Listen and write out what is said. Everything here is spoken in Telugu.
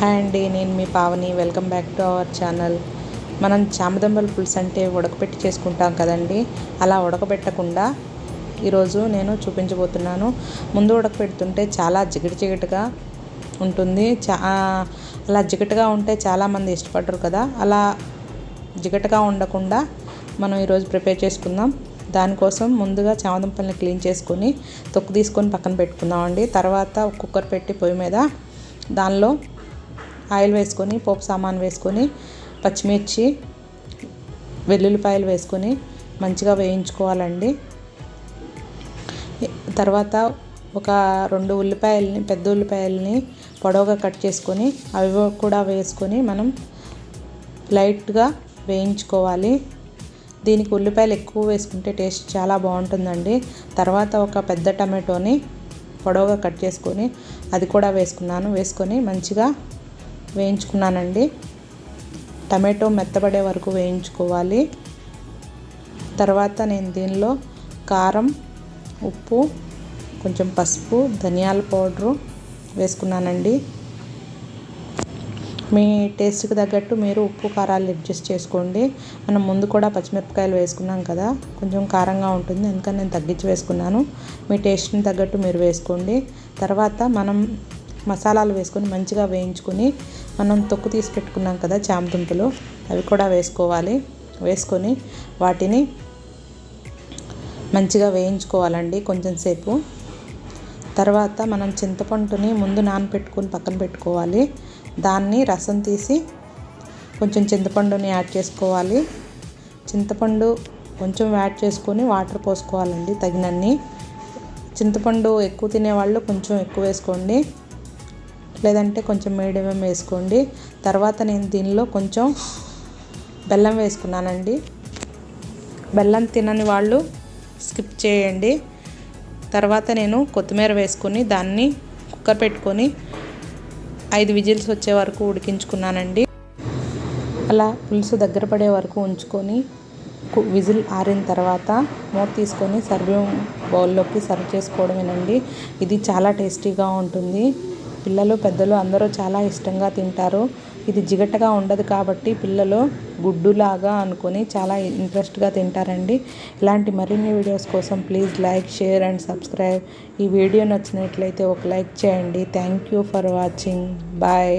హాయ్ అండి నేను మీ Pavani. Welcome back to our channel. మనం చామదంబల పులుసు అంటే ఉడకపెట్టి చేసుకుంటాం కదండి. అలా ఉడకబెట్టకుండా ఈరోజు నేను చూపించబోతున్నాను. ముందు ఉడకపెడుతుంటే చాలా జిగిటి జిగటగా ఉంటుంది. చా అలా జిగటగా ఉంటే చాలామంది ఇష్టపడరు కదా. అలా జిగటగా ఉండకుండా మనం ఈరోజు ప్రిపేర్ చేసుకుందాం. దానికోసం ముందుగా చామదుంపల్ని క్లీన్ చేసుకొని తొక్కు తీసుకొని పక్కన పెట్టుకుందామండి. తర్వాత కుక్కర్ పెట్టి పొయ్యి మీద దానిలో ఆయిల్ వేసుకొని పోపు సామాన్ వేసుకొని పచ్చిమిర్చి వెల్లుల్లిపాయలు వేసుకొని మంచిగా వేయించుకోవాలండి. తర్వాత ఒక రెండు ఉల్లిపాయలని పెద్ద ఉల్లిపాయలని పొడవుగా కట్ చేసుకొని అవి కూడా వేసుకొని మనం లైట్గా వేయించుకోవాలి. దీనికి ఉల్లిపాయలు ఎక్కువ వేసుకుంటే టేస్ట్ చాలా బాగుంటుందండి. తర్వాత ఒక పెద్ద టమాటోని పొడవుగా కట్ చేసుకొని అది కూడా వేసుకున్నాను. వేసుకొని మంచిగా వేయించుకున్నానండి. టమాటో మెత్తబడే వరకు వేయించుకోవాలి. తర్వాత నేను దీనిలో కారం ఉప్పు కొంచెం పసుపు ధనియాల పౌడరు వేసుకున్నానండి. మీ టేస్ట్కి తగ్గట్టు మీరు ఉప్పు కారాలు అడ్జస్ట్ చేసుకోండి. మనం ముందు కూడా పచ్చిమిరపకాయలు వేసుకున్నాం కదా కొంచెం కారంగా ఉంటుంది. అందుకని నేను తగ్గించి వేసుకున్నాను. మీ టేస్ట్ని తగ్గట్టు మీరు వేసుకోండి. తర్వాత మనం మసాలాలు వేసుకొని మంచిగా వేయించుకొని మనం తొక్కు తీసి పెట్టుకున్నాం కదా చామదుంపలు అవి కూడా వేసుకోవాలి. వేసుకొని వాటిని మంచిగా వేయించుకోవాలండి కొంచెం సేపు. తర్వాత మనం చింతపండుని ముందు నానబెట్టుకొని పక్కన పెట్టుకోవాలి. దాన్ని రసం తీసి కొంచెం చింతపండుని యాడ్ చేసుకోవాలి. చింతపండు కొంచెం యాడ్ చేసుకొని వాటర్ పోసుకోవాలండి తగినన్ని. చింతపండు ఎక్కువ తినేవాళ్ళు కొంచెం ఎక్కువ వేసుకోండి. లేదంటే కొంచెం మీడియం వేసుకోండి. తర్వాత నేను దీనిలో కొంచెం బెల్లం వేసుకున్నానండి. బెల్లం తినని వాళ్ళు స్కిప్ చేయండి. తర్వాత నేను కొత్తిమీర వేసుకొని దాన్ని కుక్కర్ పెట్టుకొని ఐదు విజిల్స్ వచ్చే వరకు ఉడికించుకున్నానండి. అలా పులుసు దగ్గర పడే వరకు ఉంచుకొని విజిల్ ఆరిన తర్వాత మూత తీసుకొని సర్వింగ్ బౌల్లోకి సర్వ్ చేసుకోవడమేనండి. ఇది చాలా టేస్టీగా ఉంటుంది. పిల్లలు పెద్దలు అందరూ చాలా ఇష్టంగా తింటారు. ఇది జిగటగా ఉండదు కాబట్టి పిల్లలు గుడ్డులాగా అనుకొని చాలా ఇంట్రెస్ట్గా తింటారండి. ఇలాంటి మరిన్ని వీడియోస్ కోసం please like share and subscribe. ఈ వీడియో నచ్చినట్లయితే ఒక లైక్ చేయండి. Thank you for watching. Bye.